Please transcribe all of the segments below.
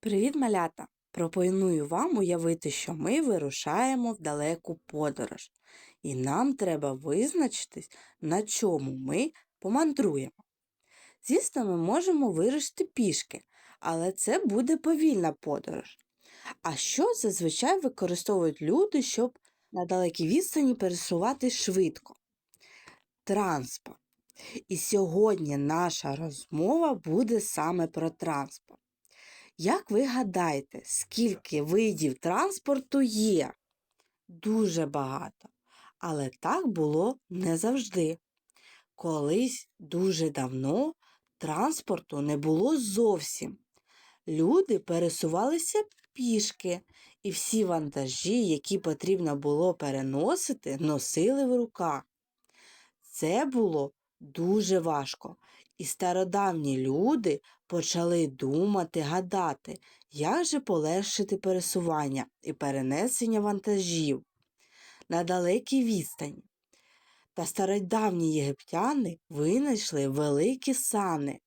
Привіт, малята! Пропоную вам уявити, що ми вирушаємо в далеку подорож, і нам треба визначитись, на чому ми помандруємо. Звісно, ми можемо вирушити пішки, але це буде повільна подорож. А що зазвичай використовують люди, щоб на далекій відстані пересувати швидко? Транспорт. І сьогодні наша розмова буде саме про транспорт. Як ви гадаєте, скільки видів транспорту є? Дуже багато. Але так було не завжди. Колись дуже давно транспорту не було зовсім. Люди пересувалися пішки, і всі вантажі, які потрібно було переносити, носили в руках. Це було дуже важко, і стародавні люди почали думати, гадати, як же полегшити пересування і перенесення вантажів на далекій відстані. Та стародавні єгиптяни винайшли великі сани.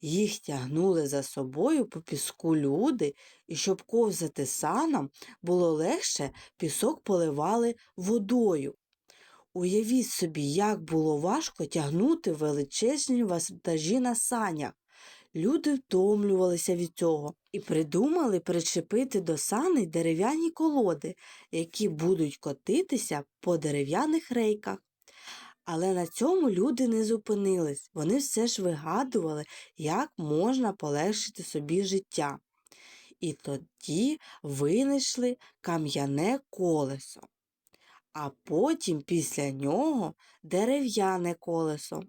Їх тягнули за собою по піску люди, і щоб ковзати санам було легше, пісок поливали водою. Уявіть собі, як було важко тягнути величезні вантажі на санях. Люди втомлювалися від цього і придумали причепити до саней дерев'яні колоди, які будуть котитися по дерев'яних рейках. Але на цьому люди не зупинились, вони все ж вигадували, як можна полегшити собі життя. І тоді винайшли кам'яне колесо а потім після нього дерев'яне колесо.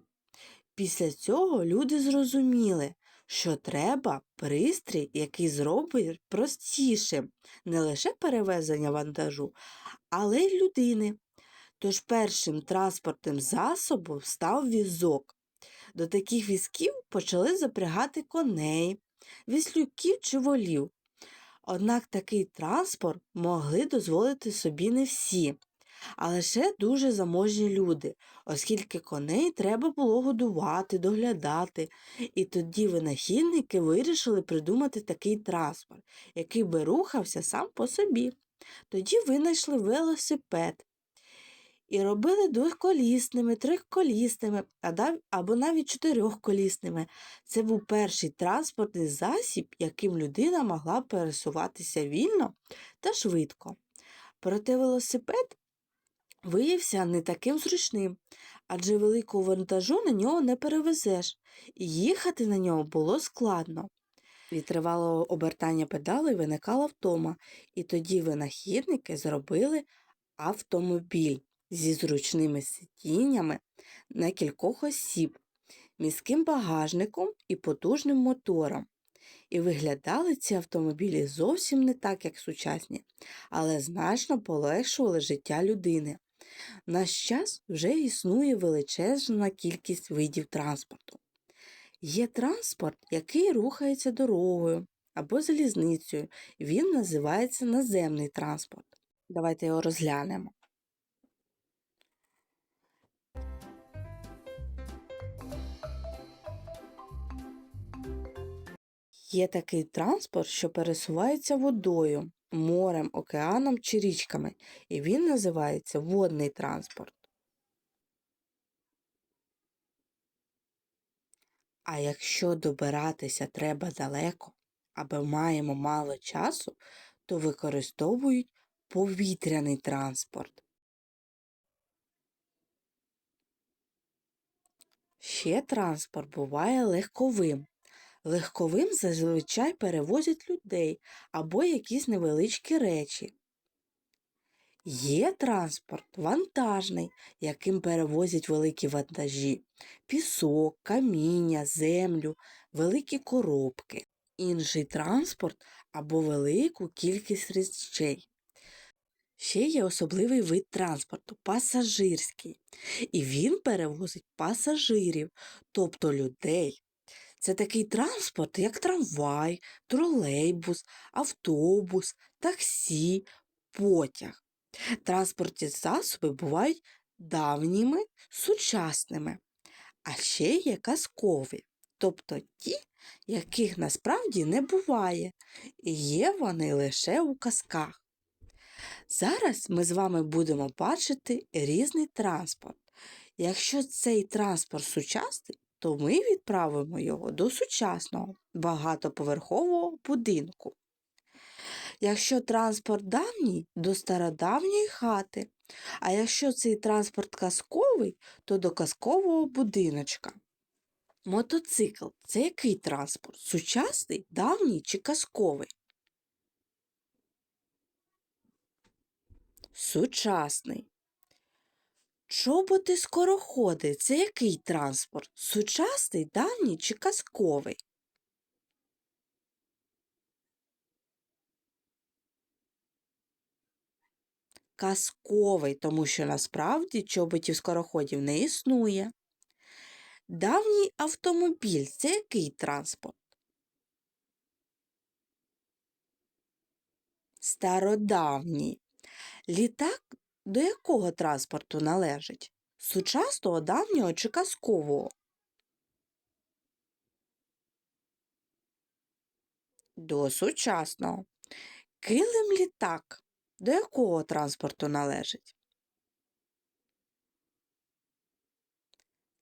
Після цього люди зрозуміли, що треба пристрій, який зробить простішим не лише перевезення вантажу, але й людини. Тож першим транспортним засобом став візок. До таких візків почали запрягати коней, віслюків чи волів. Однак такий транспорт могли дозволити собі не всі а лише дуже заможні люди, оскільки коней треба було годувати, доглядати. І тоді винахідники вирішили придумати такий транспорт, який би рухався сам по собі. Тоді винайшли велосипед. І робили двохколісними, трьохколісними або навіть чотирьохколісними. Це був перший транспортний засіб, яким людина могла пересуватися вільно та швидко. Проте велосипед виявився не таким зручним, адже великого вантажу на нього не перевезеш, і їхати на нього було складно. Від тривалого обертання педалей виникала втома, і тоді винахідники зробили автомобіль зі зручними сидіннями на кількох осіб, міським багажником і потужним мотором. І виглядали ці автомобілі зовсім не так, як сучасні, але значно полегшували життя людини. Наш час вже існує величезна кількість видів транспорту. Є транспорт, який рухається дорогою або залізницею, він називається наземний транспорт. Давайте його розглянемо. Є такий транспорт, що пересувається водою, морем, океаном чи річками, і він називається водний транспорт. А якщо добиратися треба далеко або маємо мало часу, то використовують повітряний транспорт. Ще транспорт буває легковим. Легковим зазвичай перевозять людей або якісь невеличкі речі. Є транспорт вантажний, яким перевозять великі вантажі, пісок, каміння, землю, великі коробки, інший транспорт або велику кількість речей. Ще є особливий вид транспорту пасажирський, і він перевозить пасажирів, тобто людей. Це такий транспорт, як трамвай, тролейбус, автобус, таксі, потяг. Транспортні засоби бувають давніми, сучасними, а ще є казкові. тобто ті, яких насправді не буває, і є вони лише у казках. Зараз ми з вами будемо бачити різний транспорт. Якщо цей транспорт сучасний, то ми відправимо його до сучасного багатоповерхового будинку. Якщо транспорт давній, до стародавньої хати, а якщо цей транспорт казковий, то до казкового будиночка. Мотоцикл це який транспорт? Сучасний, давній чи казковий? Сучасний. Чоботи скороходи це який транспорт? Сучасний, давній чи казковий? Казковий, тому що насправді чоботів скороходів не існує. Давній автомобіль це який транспорт? Стародавній. Літак до якого транспорту належить? Сучасного, давнього чи казкового? До сучасного. Килим літак до якого транспорту належить?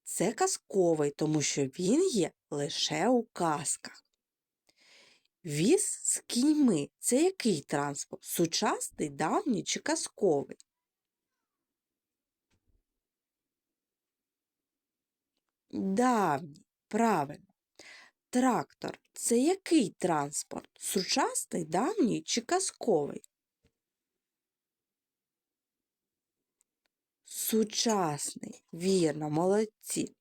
Це казковий, тому що він є лише у казках. Віз з кіньми це який транспорт? Сучасний, давній чи казковий? Давній, правильно. Трактор це який транспорт? Сучасний, давній чи казковий? Сучасний, вірно, молодці.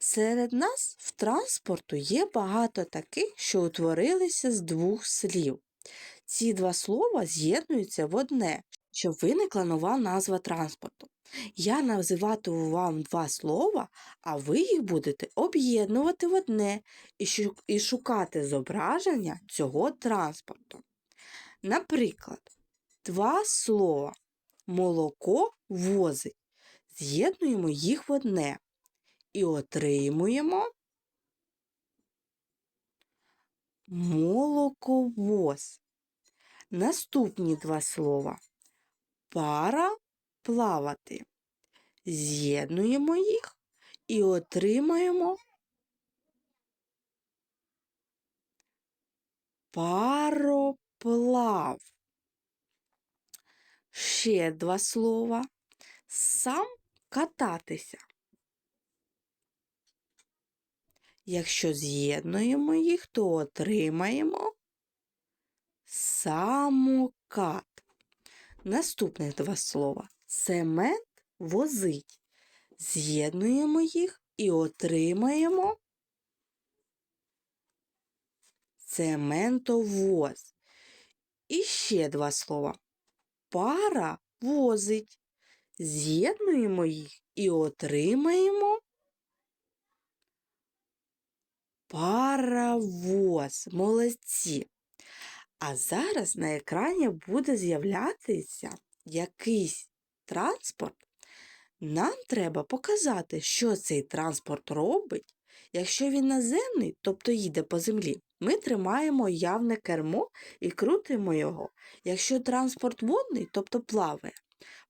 Серед нас в транспорту є багато таких, що утворилися з двох слів. Ці два слова з'єднуються в одне, щоб виникла нова назва транспорту. Я називатиму вам два слова, а ви їх будете об'єднувати в одне і шукати зображення цього транспорту. Наприклад, два слова молоко возить. З'єднуємо їх в одне і отримуємо молоковоз. Наступні два слова пара плавати. З'єднуємо їх і отримаємо пароплав. Ще два слова. Сам кататися. Якщо з'єднуємо їх, то отримаємо самокат. Наступне два слова. Цемент возить. З'єднуємо їх і отримаємо цементовоз. І ще два слова. Пара возить. З'єднуємо їх і отримаємо паровоз. Молодці. А зараз на екрані буде з'являтися якийсь транспорт. Нам треба показати, що цей транспорт робить. Якщо він наземний, тобто їде по землі, ми тримаємо явне кермо і крутимо його. Якщо транспорт водний, тобто плаває,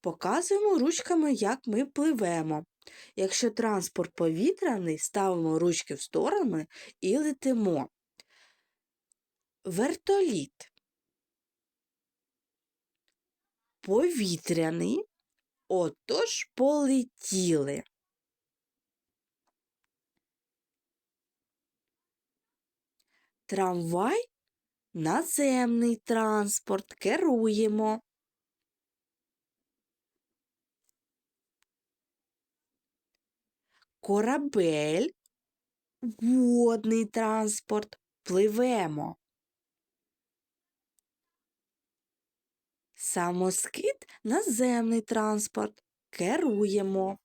показуємо ручками, як ми пливемо. Якщо транспорт повітряний, ставимо ручки в сторони і летимо. Вертоліт. Повітряний. Отож полетіли. Трамвай наземний транспорт керуємо. Корабель, водний транспорт, пливемо. Самоскид наземний транспорт, керуємо.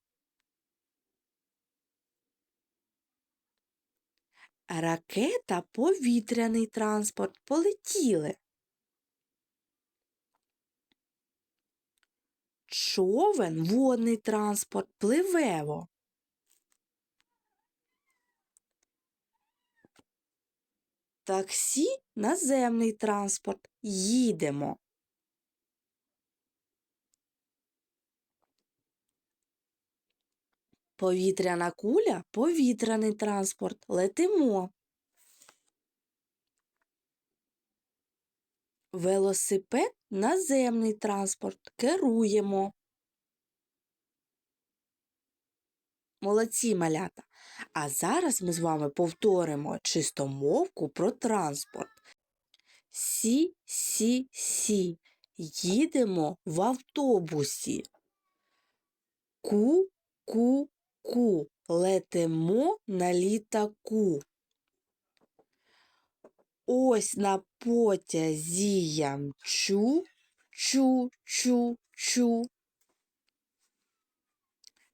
Ракета повітряний транспорт полетіли. Човен водний транспорт пливево. Таксі наземний транспорт. Їдемо. Повітряна куля повітряний транспорт. Летимо. Велосипед наземний транспорт. Керуємо. Молодці малята. А зараз ми з вами повторимо чистомовку про транспорт. Сі, сі, сі. Їдемо в автобусі. Ку, ку. Летимо на літаку. Ось на потязі я мчу, чу, чу, чу.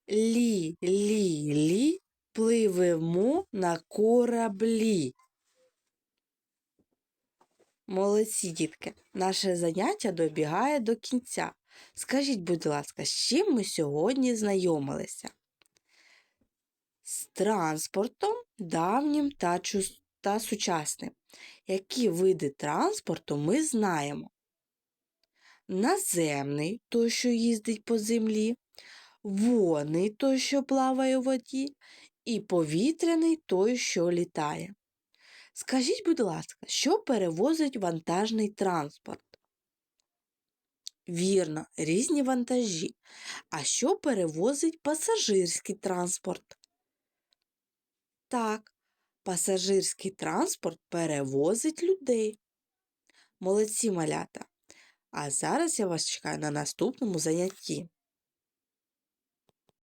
Лі, лі, лі, пливемо на кораблі. Молодці, дітки, наше заняття добігає до кінця. Скажіть, будь ласка, з чим ми сьогодні знайомилися? Транспортом давнім та, та сучасним. Які види транспорту ми знаємо? Наземний той, що їздить по землі, водний той, що плаває у воді, і повітряний той, що літає. Скажіть, будь ласка, що перевозить вантажний транспорт? Вірно, різні вантажі. А що перевозить пасажирський транспорт? Так, пасажирський транспорт перевозить людей. Молодці малята. А зараз я вас чекаю на наступному занятті.